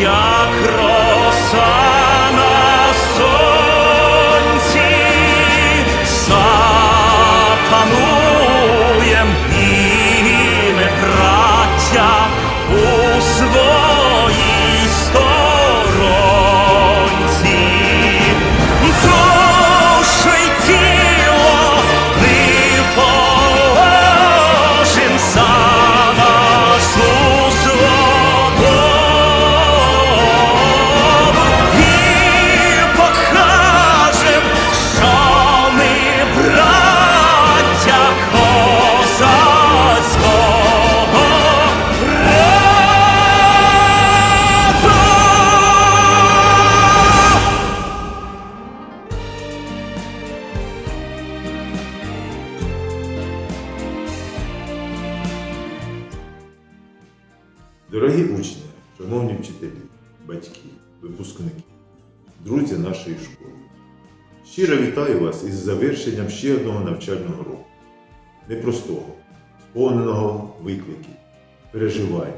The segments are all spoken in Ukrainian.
горішеньки, як Дорогі учні, шановні вчителі, батьки, випускники, друзі нашої школи. Щиро вітаю вас із завершенням ще одного навчального року. Непростого, сповненого викликів, переживань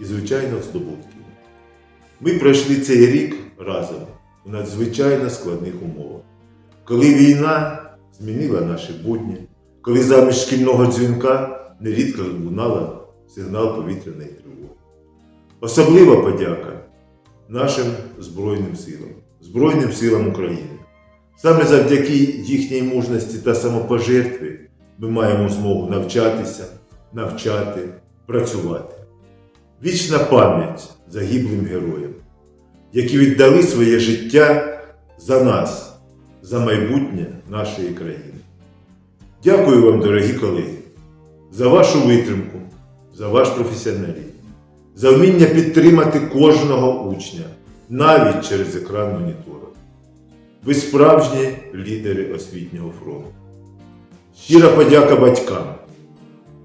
і, звичайно, здобутків. Ми пройшли цей рік разом у надзвичайно складних умовах, коли війна змінила наші будні, коли замість шкільного дзвінка нерідко лунала сигнал повітряної тривоги. Особлива подяка нашим Збройним силам, Збройним силам України. Саме завдяки їхній мужності та самопожертві ми маємо змогу навчатися, навчати, працювати. Вічна пам'ять загиблим героям, які віддали своє життя за нас, за майбутнє нашої країни. Дякую вам, дорогі колеги, за вашу витримку, за ваш професіоналізм, за вміння підтримати кожного учня, навіть через екран монітора. Ви справжні лідери освітнього фронту. Щира подяка батькам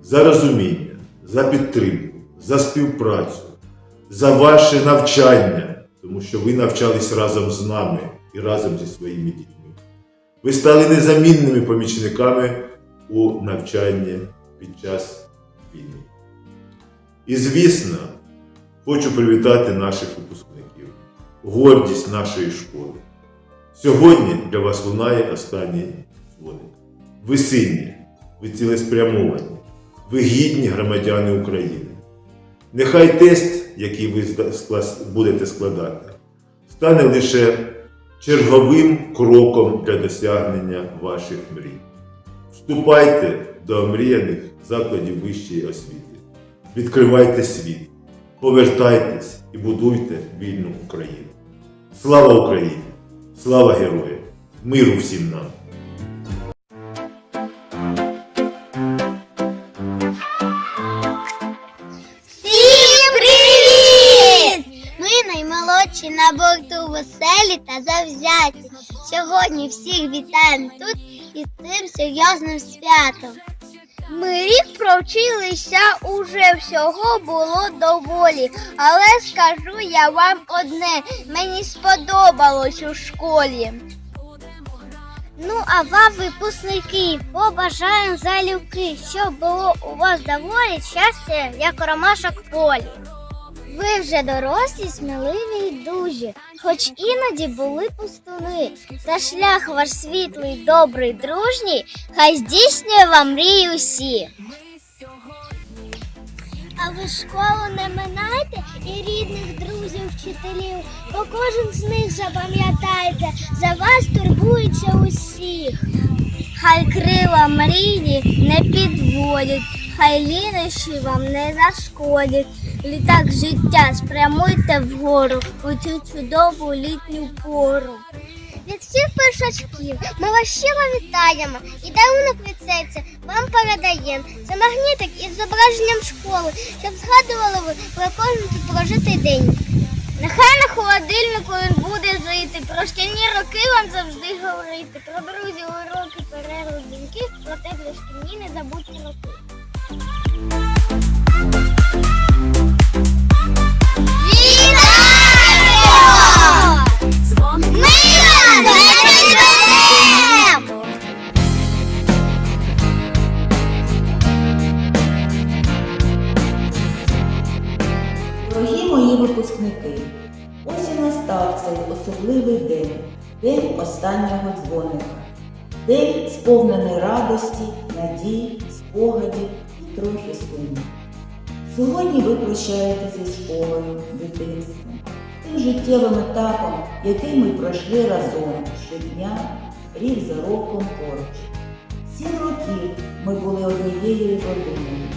за розуміння, за підтримку, за співпрацю, за ваше навчання, тому що ви навчались разом з нами і разом зі своїми дітьми. Ви стали незамінними помічниками у навчанні під час війни. І звісно, хочу привітати наших випускників, гордість нашої школи. Сьогодні для вас лунає останній дзвоник. Ви сильні, ви цілеспрямовані, ви гідні громадяни України. Нехай тест, який ви будете складати, стане лише черговим кроком для досягнення ваших мрій. Вступайте до омріяних закладів вищої освіти. Відкривайте світ, повертайтесь і будуйте вільну Україну. Слава Україні! Слава героям! Миру всім нам! Наймолодші на борту веселі та завзяті. Сьогодні всіх вітаємо тут із цим серйозним святом. Ми рік провчилися, уже всього було доволі. Але скажу я вам одне, мені сподобалось у школі. Ну, а вам, випускники, побажаємо залюбки, щоб було у вас доволі щастя, як ромашок полі. Ви вже дорослі, сміливі й дужі, хоч іноді були пустуни. Та шлях ваш світлий, добрий, дружній, хай здійснює вам мрії усі. А ви школу не минайте і рідних друзів, вчителів, бо кожен з них запам'ятайте, за вас турбуються усіх. Хай крила мрії не підводять, хай лінощі вам не зашкодять. Літак життя спрямуйте вгору у цю чудову літню пору. Від всіх першачків ми вас щиро вітаємо і дарунок від серця вам передаємо. Це магнітик із зображенням школи, щоб згадували ви про кожен тут прожитий день. Нехай на холодильнику він буде жити, про шкільні роки вам завжди говорити, про друзів, уроки, перерви, дзвінки, про теплі шкільні незабутні роки. Ось і настав цей особливий день, день останнього дзвоника. День сповнений радості, надій, спогадів і трохи суму. Сьогодні ви прощаєтеся зі школою, дитинством, тим життєвим етапом, який ми пройшли разом щодня, рік за роком поруч. Сім років ми були однією родиною.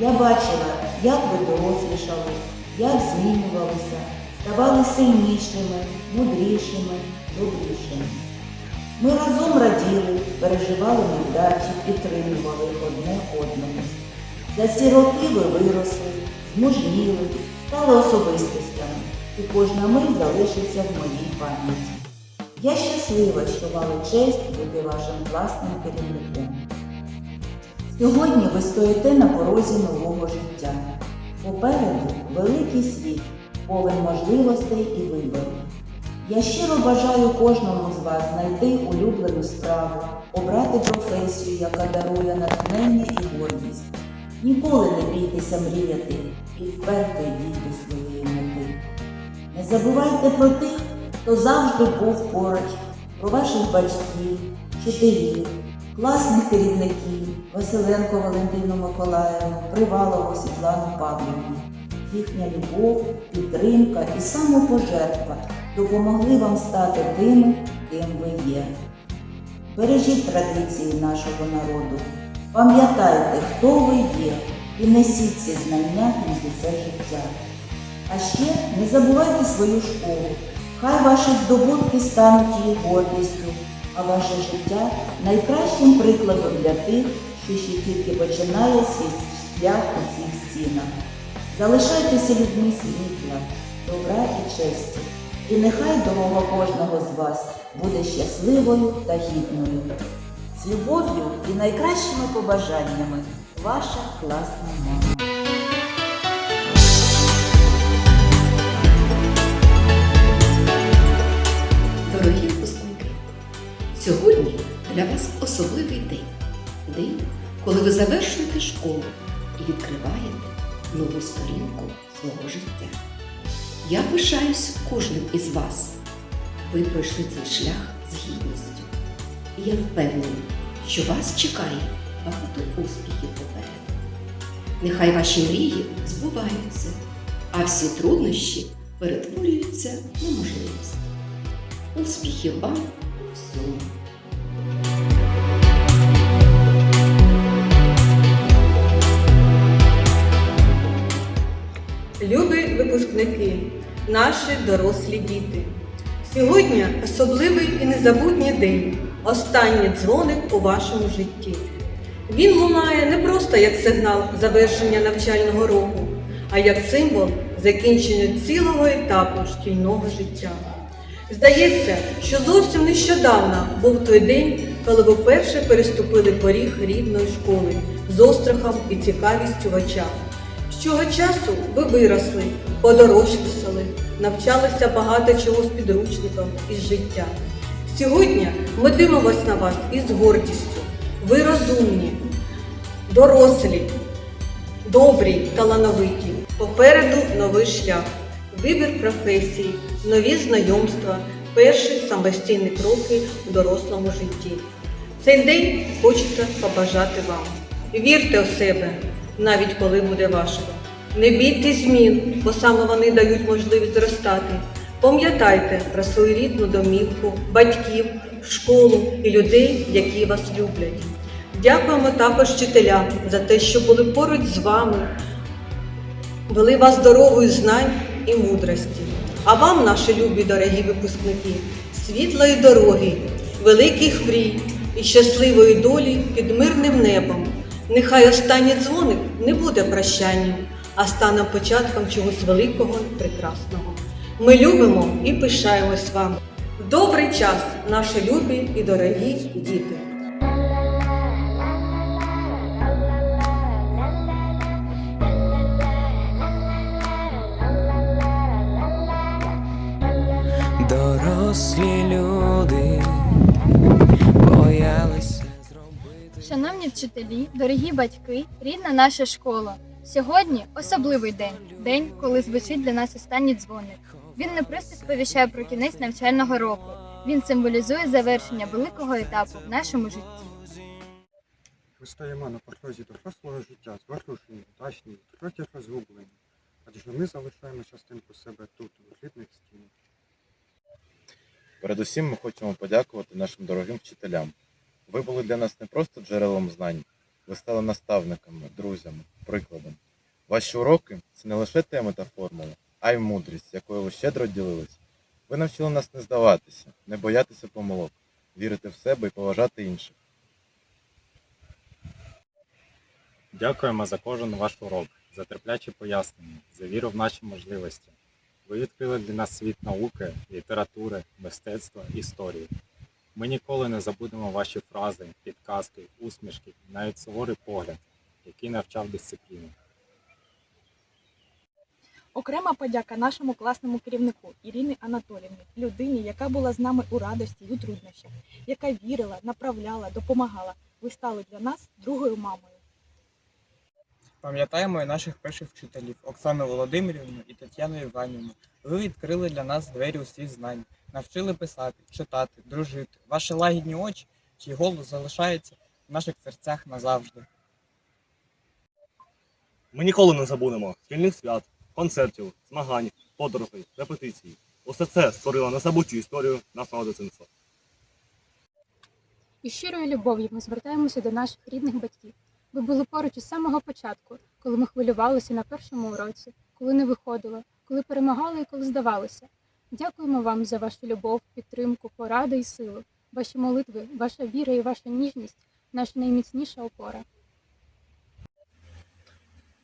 Я бачила, як ви дорослішали, як змінювалися, ставали сильнішими, мудрішими, добрішими. Ми разом раділи, переживали невдачі, підтримували одне одного. За ці роки ви виросли, змужніли, стали особистостями, і кожна мить залишиться в моїй пам'яті. Я щаслива, що мали честь бути вашим класним керівником. Сьогодні ви стоїте на порозі нового життя. Попереду великий світ, повен можливостей і виборів. Я щиро бажаю кожному з вас знайти улюблену справу, обрати професію, яка дарує натхнення і гордість. Ніколи не бійтеся мріяти і вперто йдіть своєї мети. Не забувайте про тих, хто завжди був поруч, про ваших батьків, вчителів, класних керівників, Василенко Валентину Миколаївну, Привалову Світлану Павлівну. Їхня любов, підтримка і самопожертва допомогли вам стати тими, ким ви є. Бережіть традиції нашого народу. Пам'ятайте, хто ви є, і несіть ці знання крізь усе життя. А ще не забувайте свою школу. Хай ваші здобутки стануть її гордістю, а ваше життя найкращим прикладом для тих, що ще тільки починає свій шлях у цих стінах. Залишайтеся людьми світла, добра і честі. І нехай дорога кожного з вас буде щасливою та гідною. З любов'ю і найкращими побажаннями ваша класна мама. Дорогі випускники, сьогодні для вас особливий день. День, коли ви завершуєте школу і відкриваєте нову сторінку свого життя. Я пишаюсь кожним із вас. Ви пройшли цей шлях з гідністю. І я впевнена, що вас чекає багато успіхів попереду. Нехай ваші мрії збуваються, а всі труднощі перетворюються на можливість. Успіхів вам у всьому! Випускники, наші дорослі діти. Сьогодні особливий і незабутній день, останній дзвоник у вашому житті. Він лунає не просто як сигнал завершення навчального року, а як символ закінчення цілого етапу шкільного життя. Здається, що зовсім нещодавно був той день, коли ви вперше переступили поріг рідної школи з острахом і цікавістю в очах. З цього часу ви виросли, подорослішали, навчалися багато чого з підручником із життя. Сьогодні ми дивимося на вас із гордістю. Ви розумні, дорослі, добрі, талановиті. Попереду новий шлях, вибір професії, нові знайомства, перші самостійні кроки у дорослому житті. Цей день хочеться побажати вам. Вірте у себе, навіть коли буде важко. Не бійтесь змін, бо саме вони дають можливість зростати. Пам'ятайте про свою рідну домівку, батьків, школу і людей, які вас люблять. Дякуємо також вчителям за те, що були поруч з вами, вели вас дорогою знань і мудрості. А вам, наші любі дорогі випускники, світлої дороги, великих мрій і щасливої долі під мирним небом. Нехай останній дзвоник не буде прощанням, а стане початком чогось великого і прекрасного. Ми любимо і пишаємось вам. Добрий час, наші любі і дорогі діти! Дорослі люди боялися зробити. Шановні вчителі, дорогі батьки, рідна наша школа. Сьогодні особливий день день, коли звучить для нас останній дзвоник. Він не просто сповіщає про кінець навчального року. Він символізує завершення великого етапу в нашому житті. Ми стоїмо на порозі дорослого життя, зворушені, вдачні, трохи розгублені. Адже ми залишаємо частинку себе тут, у рідних стінах. Передусім ми хочемо подякувати нашим дорогим вчителям. Ви були для нас не просто джерелом знань, ви стали наставниками, друзями, прикладом. Ваші уроки це не лише теми та формули, а й мудрість, якою ви щедро ділились. Ви навчили нас не здаватися, не боятися помилок, вірити в себе і поважати інших. Дякуємо за кожен ваш урок, за терплячі пояснення, за віру в наші можливості. Ви відкрили для нас світ науки, літератури, мистецтва, історії. Ми ніколи не забудемо ваші фрази, підказки, усмішки, навіть суворий погляд, який навчав дисципліни. Окрема подяка нашому класному керівнику Ірині Анатоліївні, людині, яка була з нами у радості й у труднощах, яка вірила, направляла, допомагала. Ви стали для нас другою мамою. Пам'ятаємо і наших перших вчителів Оксану Володимирівну і Тетяну Іванівну. Ви відкрили для нас двері у світ знань, навчили писати, читати, дружити. Ваші лагідні очі, чий голос залишається в наших серцях назавжди. Ми ніколи не забудемо шкільних свят, концертів, змагань, подорожей, репетицій. Усе це створило незабутню історію нашого дитинства. І щирою любов'ю ми звертаємося до наших рідних батьків. Ви були поруч із самого початку, коли ми хвилювалися на першому уроці, коли не виходило, коли перемагали і коли здавалися. Дякуємо вам за вашу любов, підтримку, поради і силу, ваші молитви, ваша віра і ваша ніжність наша найміцніша опора.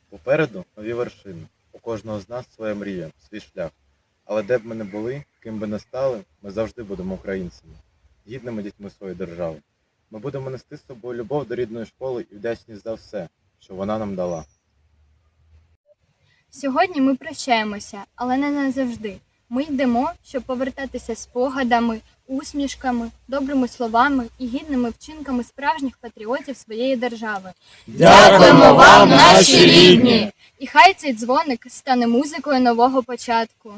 Попереду нові вершини. У кожного з нас своя мрія, свій шлях. Але де б ми не були, ким би не стали, ми завжди будемо українцями, гідними дітьми своєї держави. Ми будемо нести з собою любов до рідної школи і вдячність за все, що вона нам дала. Сьогодні ми прощаємося, але не назавжди. Ми йдемо, щоб повертатися спогадами, усмішками, добрими словами і гідними вчинками справжніх патріотів своєї держави. Дякуємо вам, наші рідні! І хай цей дзвоник стане музикою нового початку.